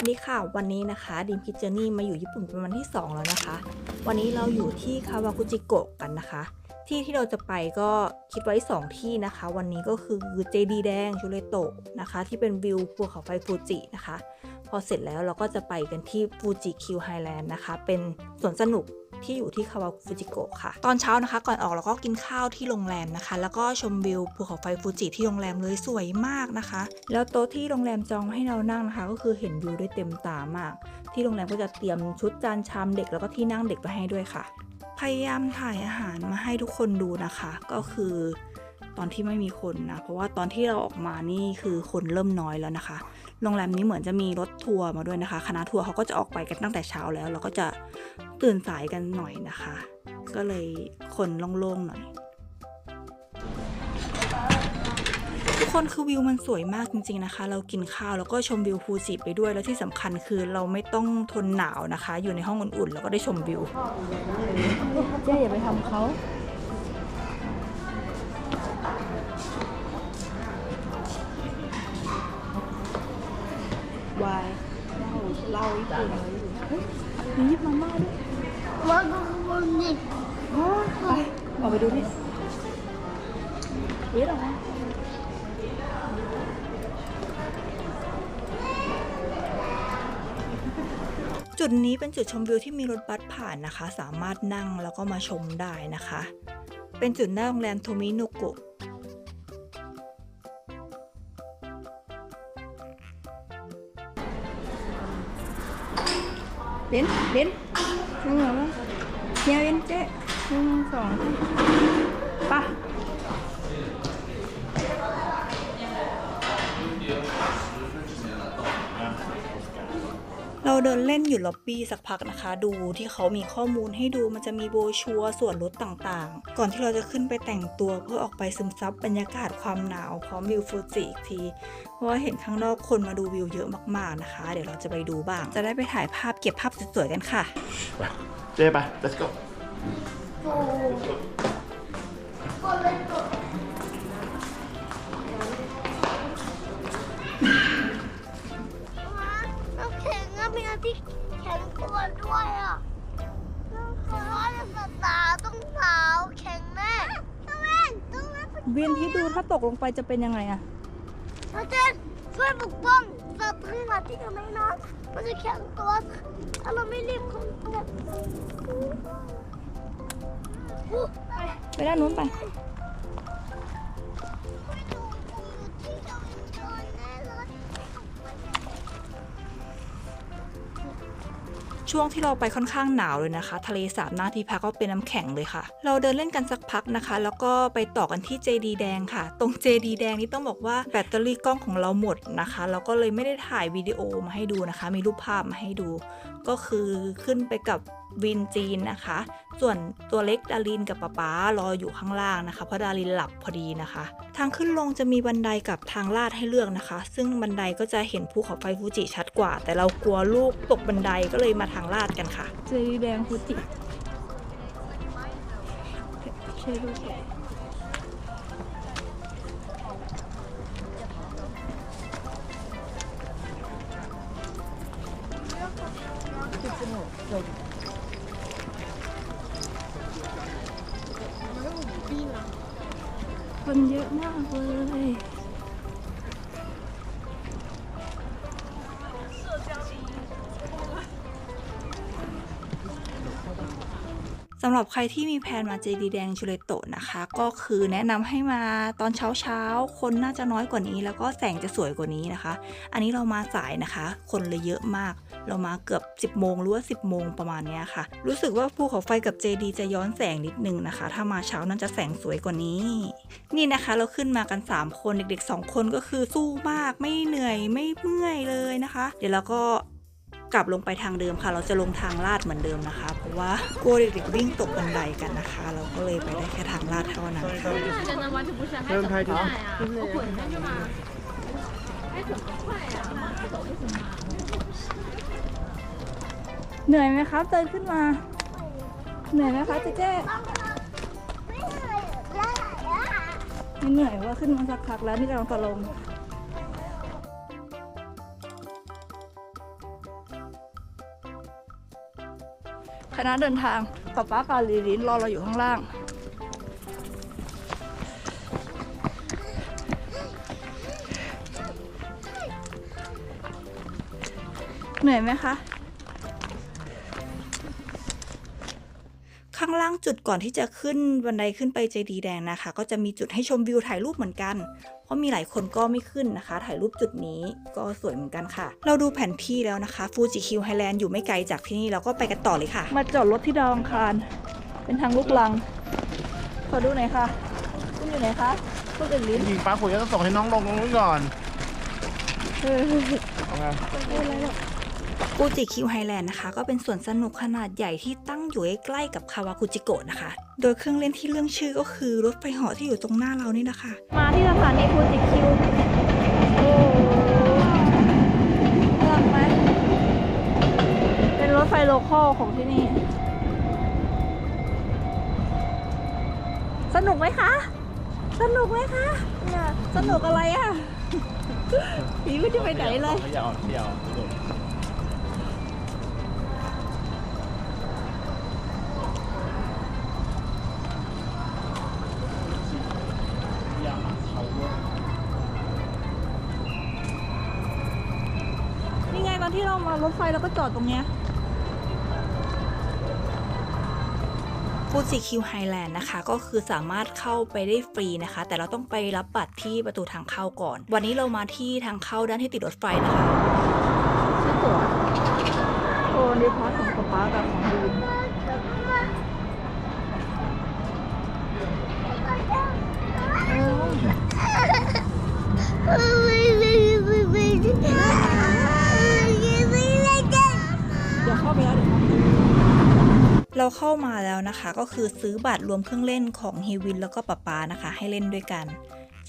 วัสดีค่ะ วันนี้นะคะดีมคิจเจอร์นี่มาอยู่ญี่ปุ่นเป็นวันที่ 2 แล้วนะคะ วันนี้เราอยู่ที่คาวากุจิโกะกันนะคะ ที่ที่เราจะไปก็คิดไว้ 2 ที่นะคะ วันนี้ก็คือเจดีแดงชูเลโตะนะคะ ที่เป็นวิวภูเขาไฟฟูจินะคะ พอเสร็จแล้วเราก็จะไปกันที่ฟูจิคิวไฮแลนด์นะคะ เป็นสวนสนุกที่อยู่ที่คาวาฟูจิโกะค่ะ ตอนเช้านะคะก่อนออกเราก็กินข้าวที่โรงแรมนะคะ แล้วก็ชมวิวภูเขาไฟฟูจิที่โรงแรมเลยสวยมากนะคะ แล้วโต๊ะที่โรงแรมจองให้เรานั่งนะคะ ก็คือเห็นวิวได้เต็มตามาก ที่โรงแรมก็จะเตรียมชุดจานชามเด็กแล้วก็ที่นั่งเด็กไปให้ด้วยค่ะ พยายามถ่ายอาหารมาให้ทุกคนดูนะคะ ก็คือตอนที่ไม่มีคนนะ เพราะว่าตอนที่เราออกมานี่คือคนเริ่มน้อยแล้วนะคะ โรงแรมนี้เหมือนจะมีรถทัวร์มาด้วยนะคะ คณะทัวร์เขาก็จะออกไปกันตั้งแต่เช้าแล้วเราก็จะตื่นสายกันหน่อยนะคะ ก็เลยคนโล่งๆหน่อย ทุกคนคือวิวมันสวยมากจริง ๆนะคะ เรากินข้าวแล้วก็ชมวิวฟูจิไปด้วย แล้วที่สำคัญคือเราไม่ต้องทนหนาวนะคะ อยู่ในห้องอุ่นๆ แล้วก็ได้ชมวิวเจ๊อย่าไปทำเขา มียิบมาม่าด้วยว่าก็คนนี่ไปออกไปดูดิเย็ดออกมาจุดนี้เป็นจุดชมวิวที่มีรถบัสผ่านนะคะ สามารถนั่งแล้วก็มาชมได้นะคะ เป็นจุดหน้าโรงแรมโทมิโนโกะเบนเบนนั่งเหรอวะเฮียเบนเจ๊หนึ่งสองไป่ะ เราเดินเล่นอยู่ล็อบบี้สักพักนะคะ ดูที่เขามีข้อมูลให้ดูมันจะมีโบรชัวร์ส่วนลดต่างๆ ก่อนที่เราจะขึ้นไปแต่งตัวเพื่อออกไปซึมซับบรรยากาศความหนาวพร้อมวิวฟูจิอีกที เพราะว่าเห็นข้างนอกคนมาดูวิวเยอะมากๆนะคะ เดี๋ยวเราจะไปดูบ้าง จะได้ไปถ่ายภาพเก็บภาพสวยๆกันค่ะเจ๊ไป let's go คนเล ต้องเล่นเวียนที่ดูถ้าตกลงไปจะเป็นยังไงอะเราจะช่วยปกป้องสัตว์ที่มาที่อยู่ในน้ำมันจะแข็งตัวถ้าเราไม่รีบคนตัวไปด้านนู้นไป ช่วงที่เราไปค่อนข้างหนาวเลยนะคะ ทะเลสาบหน้าที่พักก็เป็นน้ำแข็งเลยค่ะ เราเดินเล่นกันสักพักนะคะ แล้วก็ไปต่อกันที่เจดีแดงค่ะ ตรงเจดีแดงนี่ต้องบอกว่าแบตเตอรี่กล้องของเราหมดนะคะ เราก็เลยไม่ได้ถ่ายวิดีโอมาให้ดูนะคะ มีรูปภาพมาให้ดู ก็คือขึ้นไปกับ วินจีนนะคะ ส่วนตัวเล็กดารินกับป๊าป๊ารออยู่ข้างล่างนะคะ เพราะดารินหลับพอดีนะคะ ทางขึ้นลงจะมีบันไดกับทางลาดให้เลือกนะคะ ซึ่งบันไดก็จะเห็นภูเขาไฟฟูจิชัดกว่า แต่เรากลัวลูกตกบันไดก็เลยมาทางลาดกันค่ะเจดีแดงฟูจิเชดูเกะ คนเยอะมากเลยสำหรับใครที่มีแผนมาเจดีแดงชูเลโตะนะคะ ก็คือแนะนำให้มาตอนเช้าเช้าคนน่าจะน้อยกว่านี้ แล้วก็แสงจะสวยกว่านี้นะคะ อันนี้เรามาสายนะคะ คนเลยเยอะมาก เรามาเกือบ 10 โมงหรือว่า 10 โมงประมาณนี้ค่ะ รู้สึกว่าภูเขาไฟกับเจดีจะย้อนแสงนิดนึงนะคะ ถ้ามาเช้านั่นจะแสงสวยกว่านี้ นี่นะคะเราขึ้นมากัน 3 คนเด็กๆ 2 คนก็คือสู้มากไม่เหนื่อยไม่เมื่อยเลยนะคะ เดี๋ยวเราก็กลับลงไปทางเดิมค่ะ เราจะลงทางลาดเหมือนเดิมนะคะ เพราะว่ากลัวเด็กๆวิ่งตกบันไดกันนะคะ เราก็เลยไปได้แค่ทางลาดเท่านั้นค่ะเริ่มไทยดีกว่า เหนื่อยไหมครับเดิขึ้นมา เหนื่อยไหมคะเจ๊เจ๊ไม่เหนื่อยว่าขึ้นมาสักพักแล้วนี่กำลังจะลงคณะเดินทางป๊าป๊ากาลีลินรอเราอยู่ข้างล่าง เหนื่อยไหมคะางล่างจุดก่อนที่จะขึ้นบันไดขึ้นไปเจดีย์แดงนะคะ ก็จะมีจุดให้ชมวิวถ่ายรูปเหมือนกัน เพราะมีหลายคนก็ไม่ขึ้นนะคะ ถ่ายรูปจุดนี้ก็สวยเหมือนกันค่ะ เราดูแผนที่แล้วนะคะฟูจิคิวไฮแลนด์อยู่ไม่ไกลจากที่นี่เราก็ไปกันต่อเลยค่ะ มาจอดรถที่ดาวอังคาร เป็นทางลูกลัง ขอดูหน่อยค่ะ คุณอยู่ไหนคะคุณอื่นลิ้นจริงๆป้าคุยก็ต้องส่งให้น้องลงตรงนู้นก่อน เออเอาไง ฟูจิคิวไฮแลนด์นะคะ ก็เป็นสวนสนุกขนาดใหญ่ที่ตั้งอยู่ใกล้ๆกับคาวากุจิโกะนะคะ โดยเครื่องเล่นที่เรื่องชื่อก็คือรถไฟเหาะที่อยู่ตรงหน้าเรานี่นะคะ มาที่สถานีฟูจิคิวโอ้น่ารักไหมเป็นรถไฟโลคอลของที่นี่ สนุกไหมคะ สนุกไหมคะเนี่ยสนุกอะไรอะผีไม่ได้ไปไหนเลยขยับขยับกระโดดยาวเขาด้วย นี่ไงตอน ที่เรามารถไฟเราก็จอดตรงเนี้ยฟูจิคิวไฮแลนด์นะคะ ก็คือสามารถเข้าไปได้ฟรีนะคะ แต่เราต้องไปรับบัตรที่ประตูทางเข้าก่อน วันนี้เรามาที่ทางเข้าด้านที่ติดรถไฟนะคะชื่อตั๋วโอ้ในพาร์ทของป๊าป๊ากับของดีนเออ เราเข้ามาแล้วนะคะ ก็คือซื้อบัตรรวมเครื่องเล่นของเฮวินแล้วก็ป๊าป๊านะคะ ให้เล่นด้วยกัน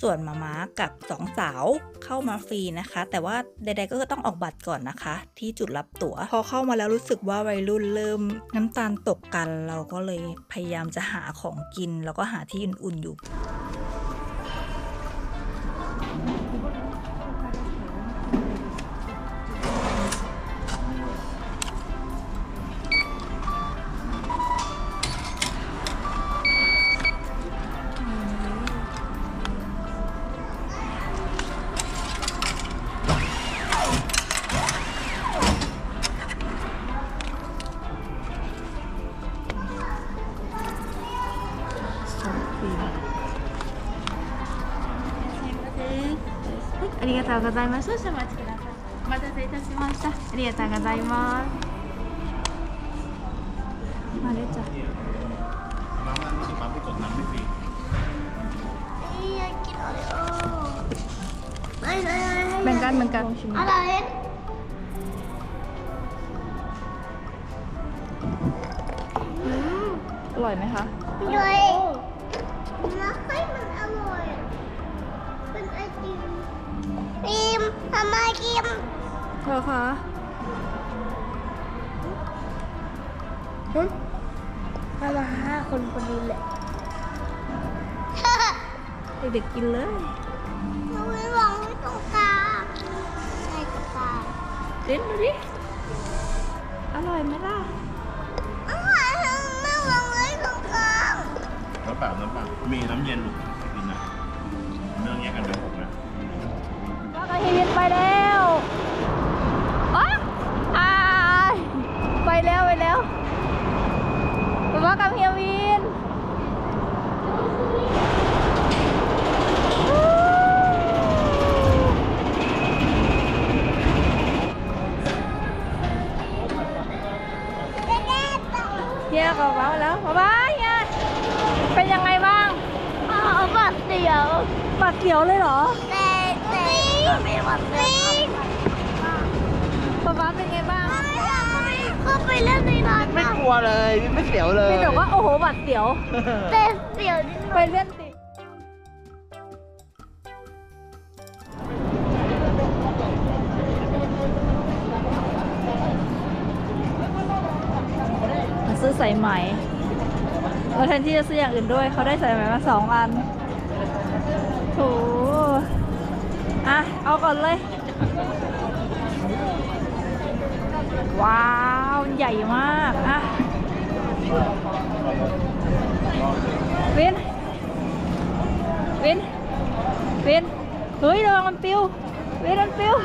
ส่วนมาม้ากับสองสาวเข้ามาฟรีนะคะ แต่ว่าใดๆก็ต้องออกบัตรก่อนนะคะ ที่จุดรับตั๋ว พอเข้ามาแล้วรู้สึกว่าวัยรุ่นเริ่มน้ำตาลตกกัน เราก็เลยพยายามจะหาของกิน แล้วก็หาที่อุ่นๆอยู่ がとうございます。少々お待ちください。お待たせいたしました。ありがとうございます。 มาเลยจ้ะ น้องนั่นรู้สึกป้าไปกดน้ำไม่ฟรี แบ่งกันเหมือนกัน อะไร อร่อยไหมคะ ด้วย มทำไมกิมเธอคะมามาห้าคนคนนี้แหละเด็กๆกินเลยหนูไม่วางไว้ตรงกลางใช่ตรงกลางเล่นดูดิ อร่อยไหมล่ะอ้าวไม่วางไว้ตรงกลางน้ำเปล่าน้ำเปล่ามีน้ำเย็นลูกกินนะเรื่องแยกกันเป็นหกนะ ว่ากับเฮวินไปแล้วอ๊ะอายไปแล้วไปแล้วไปว่ากับเฮียวินเฮียกับว้าแล้วบ๊ายบายเฮียเป็นยังไงบ้างอ๋อบัตรเดียวบัตรเขียวเลยเหรอ แต่แต่ก็มีบัตรเดียวป๊าป๊าเป็นไงบ้างเข้าไปเล่นในร้านไม่กลัวเลยไม่เสียวเลยพี่บอกว่าโอ้โหบัตรเขียวแต่เดี๋ยวนิดหไปน่อยเล่นสิมาซื้อสายไหมแล้วแทนที่จะซื้ออย่างอื่นด้วย เขาได้สายไหมมาสองอันโถ อะ เอาก่อนเลย ว้าวใหญ่มาก อะวินวินวินเฮ้ยระวังมันปิววินมันปิว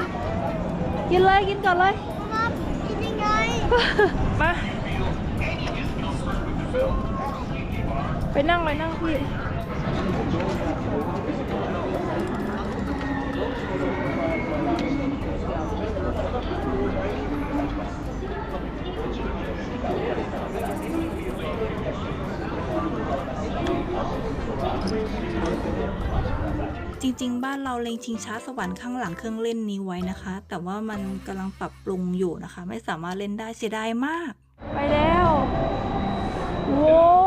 กินเลยกินก่อนเลยครับกินยังไงมาไปนั่งไปนั่งพี่ จริงๆ บ้านเราเล็งชิงช้าสวรรค์ข้างหลังเครื่องเล่นนี้ไว้นะคะ แต่ว่ามันกำลังปรับปรุงอยู่นะคะ ไม่สามารถเล่นได้เสียดายมาก ไปแล้วโว้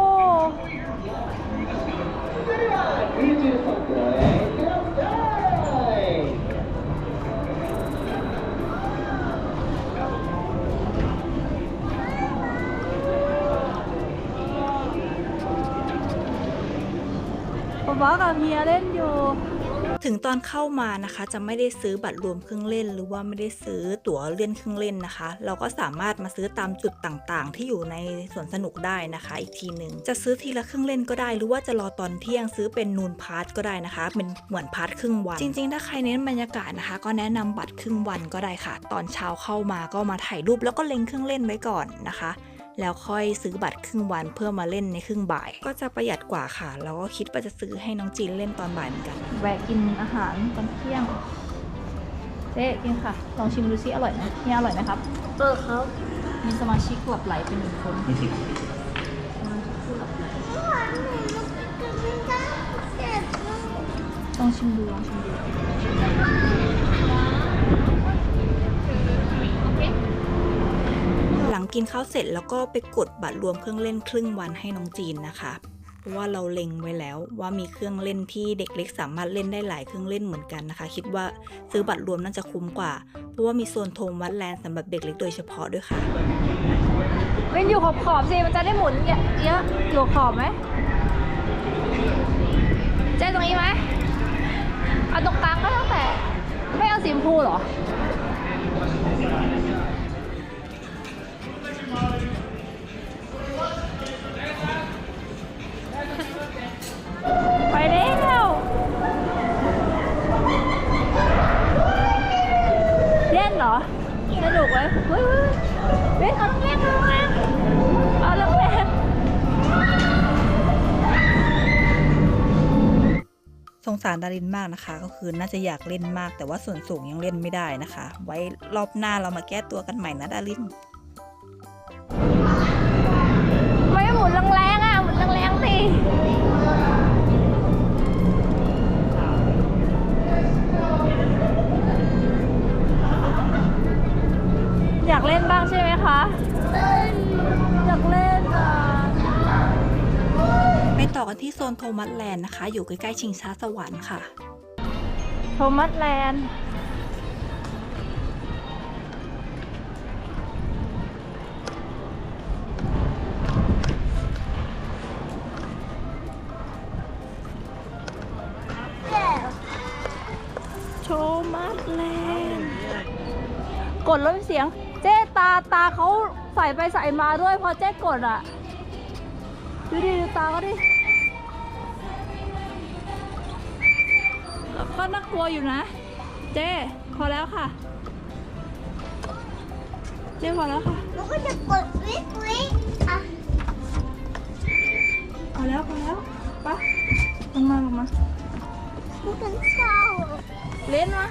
ป๊าป๊ากับเฮียเล่นอยู่ ถึงตอนเข้ามานะคะ จะไม่ได้ซื้อบัตรรวมเครื่องเล่น หรือว่าไม่ได้ซื้อตั๋วเล่นเครื่องเล่นนะคะ เราก็สามารถมาซื้อตามจุดต่างๆ ที่อยู่ในสวนสนุกได้นะคะ อีกทีหนึ่งจะซื้อทีละเครื่องเล่นก็ได้ หรือว่าจะรอตอนเที่ยงซื้อเป็นนูนพาร์ทก็ได้นะคะเป็นเหมือนพาร์ทครึ่งวันจริง ๆ ถ้าใครเน้นบรรยากาศนะคะ ก็แนะนำบัตรครึ่งวันก็ได้ค่ะ ตอนเช้าเข้ามาก็มาถ่ายรูปแล้วก็เล็งเครื่องเล่นไว้ก่อนนะคะ แล้วค่อยซื้อบัตรครึ่งวันเพื่อมาเล่นในครึ่งบ่าย ก็จะประหยัดกว่าค่ะ แล้วก็คิดว่าจะซื้อให้น้องจีนเล่นตอนบ่ายเหมือนกันแวะกินอาหารตอนเที่ยงเจ๊กินค่ะ ลองชิมดูซิอร่อยไหมเนี่ยอร่อยไหมครับเออครับมีสมาชิกหลับไหลเป็นหนึ่งคนหวานหนูกินไม่ได้เจ็บมากลองชิมดูลองชิมดู กินข้าวเสร็จแล้วก็ไปกดบัตรรวมเครื่องเล่นครึ่งวันให้น้องจีนนะคะเพราะว่าเราเล็งไว้แล้วว่ามีเครื่องเล่นที่เด็กเล็กสามารถเล่นได้หลายเครื่องเล่นเหมือนกันนะคะ คิดว่าซื้อบัตรรวมน่าจะคุ้มกว่า เพราะว่ามีโซนโทมวัดแลนด์สำหรับเด็กเล็กโดยเฉพาะด้วยค่ะเว้นอยู่ขอบขอบๆสิมันจะได้หมุนเยอะอยู่ขอบไหมเจ๊ตรงนี้ไหมเอาตรงกลางก็ตั้งแต่ไม่เอาสีชมพูเหรอ สนุกไหมเฮ้ยเฮ้ยเล่นเอาแรงเอาแรงเอาแรงแรงสงสารดารินมากนะคะ ก็คือน่าจะอยากเล่นมาก แต่ว่าส่วนสูงยังเล่นไม่ได้นะคะ ไว้รอบหน้าเรามาแก้ตัวกันใหม่นะดารินไม่หมุนแรงๆอะหมุนแรงๆสิากเล่นบ้างใช่ไหมคะอยากเล่นอะไปต่อกันที่โซนโทมัสแลนด์นะคะ อยู่ใกล้ๆชิงช้าสวรรค์ค่ะ โทมัสแลนด์เจ็บโทมัสแลนด์กดแล้วมีเสียงเจ๊ตาตาเขาใส่ไปใส่มาด้วยพอเจ๊กดอะ ดูดิดูตาเขาดิก็น่ากลัวอยู่นะ เจ๊พอแล้วค่ะ เจ๊พอแล้วค่ะหนูก็จะกดวิกวิกอะพอแล้วพอแล้วไปะลงมาลงมาหนูเป็นเศร้าเล่นมา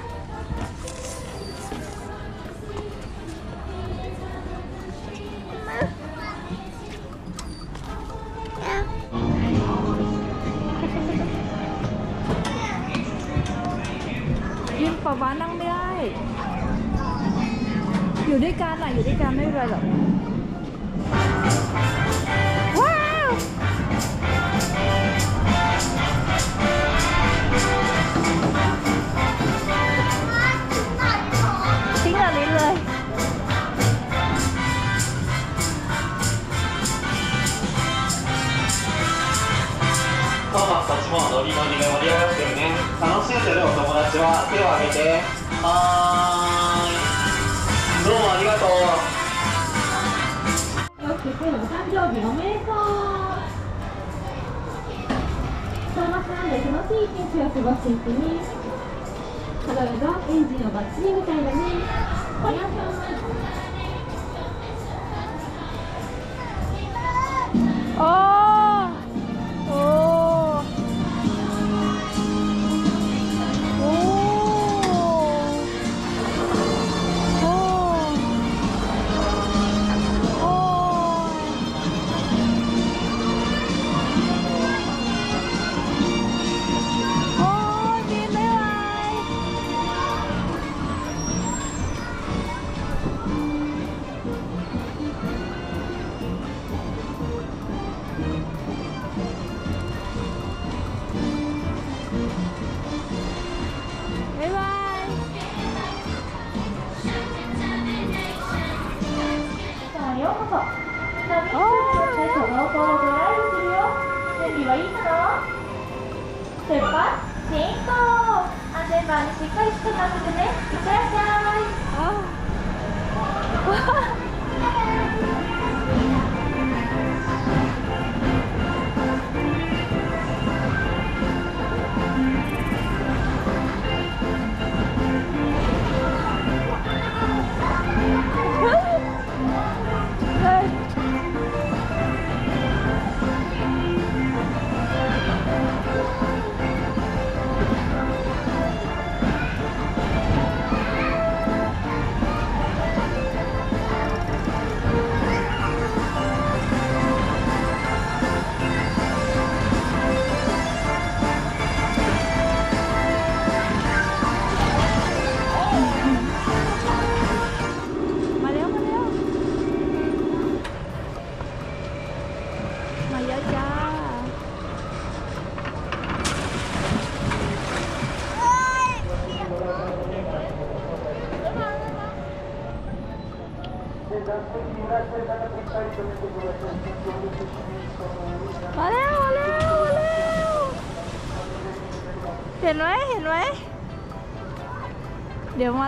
ปะบ้านั่งไม่ได้ อยู่ด้วยกันอ่ะ อยู่ด้วยกันไม่เป็นไรหรอก ว้าวทิ้งแบบนี้เลย どうぞそっちも乗り乗りで盛り上がってるね て楽しんでるお友達は手を挙げて。はーい。どうもありがとう今日お誕生日おめでとうトーマスランで楽しい一日を過ごしていってねただがエンジンをバッチリみたいだねありがとうโ出発進行安全バーにしっかりつけてってね。いってらっしゃい。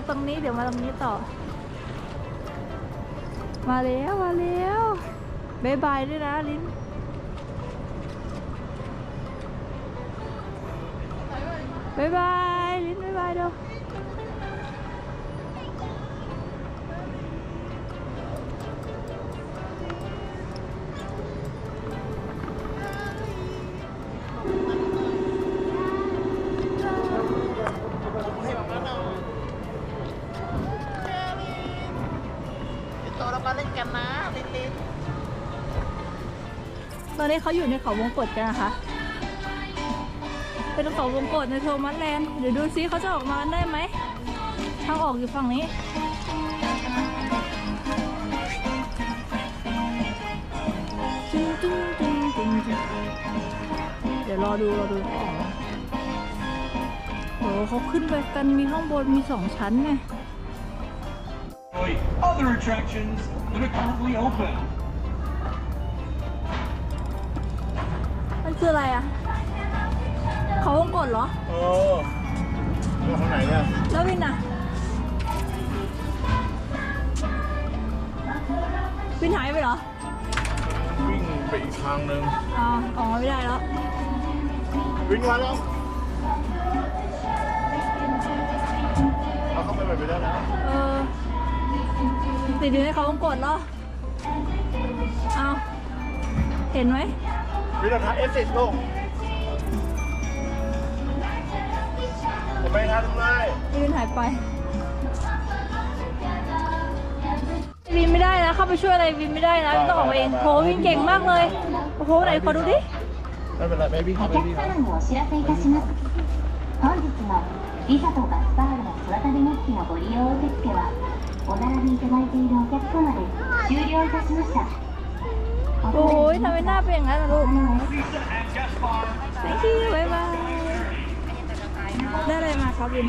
ตรงนี้เดี๋ยวมาตรงนี้ต่อ มาแล้วมาแล้วบายบายด้วยนะลิ้นบายบายลิ้นบายบายเดี๋ยว อนนี้เขาอยู่ในเขาวงกตกันนะคะ เป็นเขาวงกตในโทมัสแลนด์ เดี๋ยวดูซิเขาจะออกมากันได้ไหม ทางออกอยู่ฝั่งนี้จึ้งจึ้งจึ้งจึ้งเดี๋ยวรอดูรอดูออกโอ้เขาขึ้นไปกันมีข้างบนมีสองชั้นไง Other attractions that are currently open. คืออะไรอะ เขาวงกตเหรอเออแล้วข้างไหนเนี่ยแล้ววินอะ วินหายไปเหรอ วิ่งไปอีกทางหนึ่งอ๋อออกมาไม่ได้แล้ว วิ่งมาแล้วเอาเข้าไปแบบไม่ได้แล้วเออ ติดอยู่ในเขาวงกดเหรอ เอา เห็นไหม วิ่งราคาเอสเซ็ตลงผมไม่ทันทำไร วินหายไป วินไม่ได้นะ เข้าไปช่วยอะไรวินไม่ได้นะต้องออกมาเองโหวินเก่งมากเลย โอ้โหไหนขอดูดิ ไม่เป็นไรไม่วิ่ง お เข้าไป 客 วิ่ง 様にお知らせいたします本日のビザとバスパールの空旅日記のご利用受付はお並びいただいているお客様で終了いたしました โอ้ยทำไมหน้าเป็นอย่างนั้นล่ะลูก thank you บ๊ายบาย ได้อะไรมาครับวิน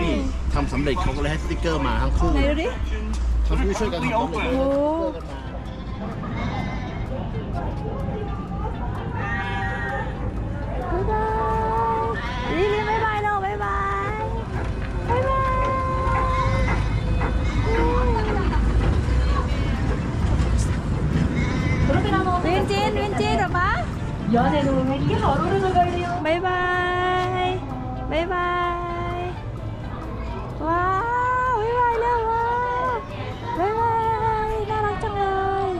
นี่ทำสำเร็จเขาก็เลยให้สติ๊กเกอร์มาทั้งคู่ไหนดูดิ ทั้งคู่ช่วยกันทำสำเร็จโอ้ สติ๊กเกอร์กันมา บ๊ายบายลิลิบ๊ายบายเนาะบ๊ายบายบ๊ายบาย ย้อนในด애로 회기 하루를 걸 려. บ๊ายบายบายบาย ว้าวบายบายแล้วว้าวบายบาย น่ารักจังเลย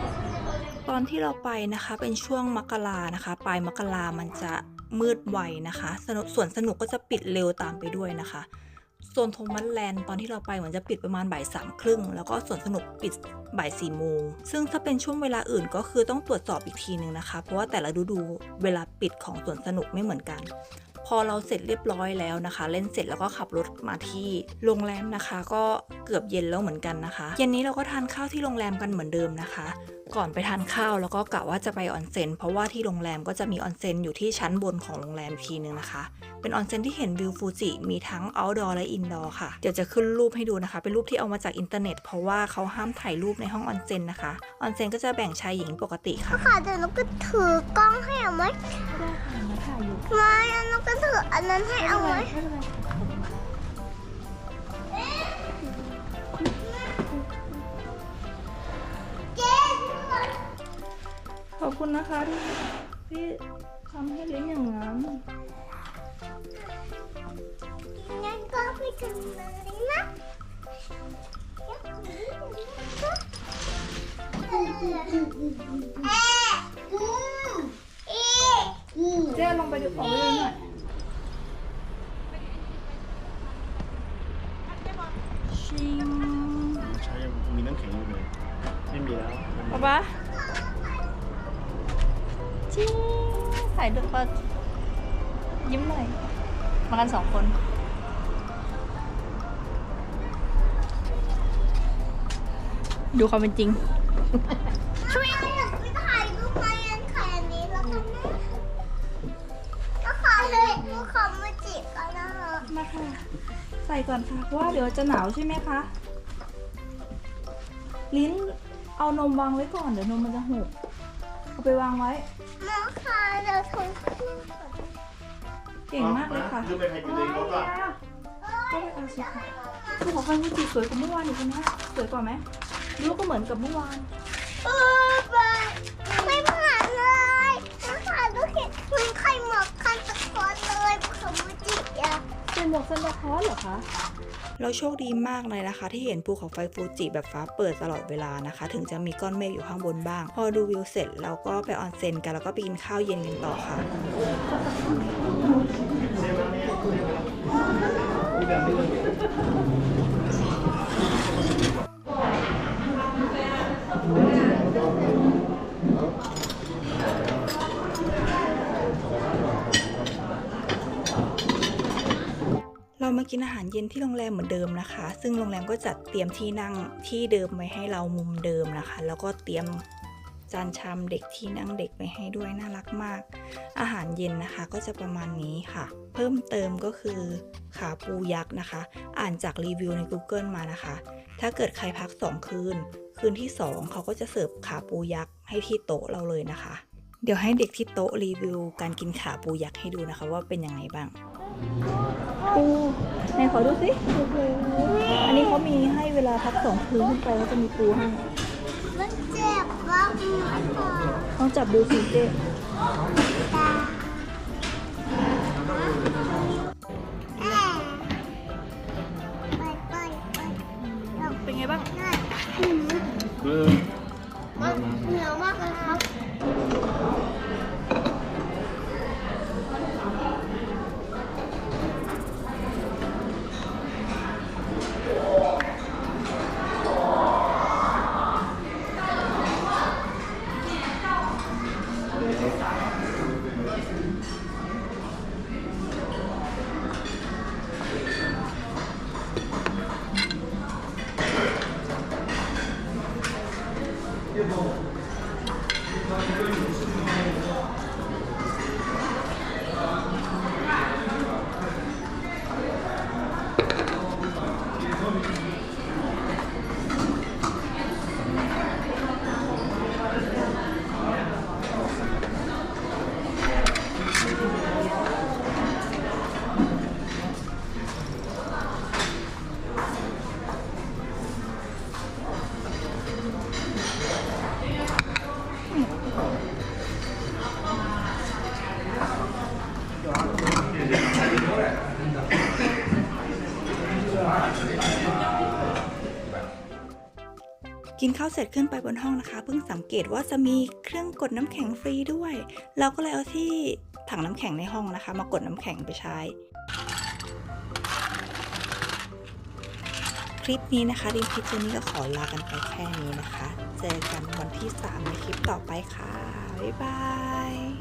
ตอนที่เราไปนะคะเป็นช่วงมกรานะคะ ปลายมกรามันจะมืดไวนะคะสสวนสนุกก็จะปิดเร็วตามไปด้วยนะคะ โซนโทมัสแลนด์ตอนที่เราไปเหมือนจะปิดประมาณบ่ายสามครึ่งแล้วก็ส่วนสนุกปิดบ่ายสี่โมง ซึ่งถ้าเป็นช่วงเวลาอื่นก็คือต้องตรวจสอบอีกทีนึงนะคะ เพราะว่าแต่ละฤดูเวลาปิดของสวนสนุกไม่เหมือนกัน พอเราเสร็จเรียบร้อยแล้วนะคะ เล่นเสร็จแล้วก็ขับรถมาที่โรงแรมนะคะ ก็เกือบเย็นแล้วเหมือนกันนะคะ เย็นนี้เราก็ทานข้าวที่โรงแรมกันเหมือนเดิมนะคะ ก่อนไปทานข้าวแล้วก็กะว่าจะไปออนเซ็นเพราะว่าที่โรงแรมก็จะมีออนเซ็นอยู่ที่ชั้นบนของโรงแรมทีนึงนะคะ เป็นออนเซ็นที่เห็นวิวฟูจิมีทั้ง outdoor และ indoor ค่ะ เดี๋ยวจะขึ้นรูปให้ดูนะคะ เป็นรูปที่เอามาจากอินเทอร์เน็ต เพราะว่าเขาห้ามถ่ายรูปในห้องออนเซ็นนะคะออนเซ็นก็จะแบ่งชายหญิงปกติค่ะค่ะเดี๋ยวน้องก็ถือกล้องให้เอาไหม ถ่ายอยู่ไม่เอาน้องก็ถืออันนั้นให้เอาไหมเจ๊ขอบคุณนะคะที่ที่ทำให้เลี้ยงอย่างนั้นงั้นก็ไปถึงเลยนะเอ๊ะอืมเอ๊ะ อืมเจ๊ลงไปดูของเล่นหน่อยชิงใช้มีน้ำแข็งอยู่เลยไม่มีแล้วป๊าป๊าชิงถ่ายดูก่อนยิ้มหน่อยมากันสองคนดูความเป็นจริง ส่ก่อนค่ะเพราะว่าเดี๋ยวจะหนาวใช่ไหมคะ ลิ้นเอานมวางไว้ก่อนเดี๋ยวนมมันจะหกเอาไปวางไว้ น้องค่ะเดี๋ยวทนขึ้นก่อนเก่งมากเลยค่ะคือไปใครอยู่ในรถอะก็ไปเอาสิค่ะคือของฟันฟูจิสวยกว่าเมื่อวานอีกคนนะสวยกว่าไหมรูปก็เหมือนกับเมื่อวาน เป็นหมวกซันตาคลอสเหรอคะเราโชคดีมากเลยนะคะ ที่เห็นภูเขาไฟฟูจิแบบฟ้าเปิดตลอดเวลานะคะ ถึงจะมีก้อนเมฆอยู่ข้างบนบ้าง พอดูวิวเสร็จเราก็ไปออนเซ็นกันแล้วก็ไปกินข้าวเย็นกันต่อค่ะ มากินอาหารเย็นที่โรงแรมเหมือนเดิมนะคะ ซึ่งโรงแรมก็จัดเตรียมที่นั่งที่เดิมไว้ให้เรามุมเดิมนะคะ แล้วก็เตรียมจานชามเด็กที่นั่งเด็กไว้ให้ด้วยน่ารักมาก อาหารเย็นนะคะก็จะประมาณนี้ค่ะ เพิ่มเติมก็คือขาปูยักษ์นะคะ อ่านจากรีวิวใน Google มานะคะ ถ้าเกิดใครพัก 2 คืน คืนที่ 2 เขาก็จะเสิร์ฟขาปูยักษ์ให้ที่โต๊ะเราเลยนะคะ เดี๋ยวให้เด็กที่โต๊ะรีวิว การกินขาปูยักษ์ให้ดูนะคะ ว่าเป็นยังไงบ้าง ปูไหนขอดูสิอันนี้เขามีให้เวลาพักสองคืนขึ้นไปเขาจะมีปูให้มันเจ็บมากเลยค่ะลองจับดูสิเจ๊แอะไปไปไปเราเป็นไงบ้างได้คือมันเหนียวมากเลยครับ กินข้าวเสร็จขึ้นไปบนห้องนะคะ เพิ่งสังเกตว่าจะมีเครื่องกดน้ำแข็งฟรีด้วย เราก็เลยเอาที่ถังน้ำแข็งในห้องนะคะ มากดน้ำแข็งไปใช้ คลิปนี้นะคะดิมพิจนี่ก็ขอลากันไปแค่นี้นะคะ เจอกันวันที่ 3 ในคลิปต่อไปค่ะ บ๊ายบาย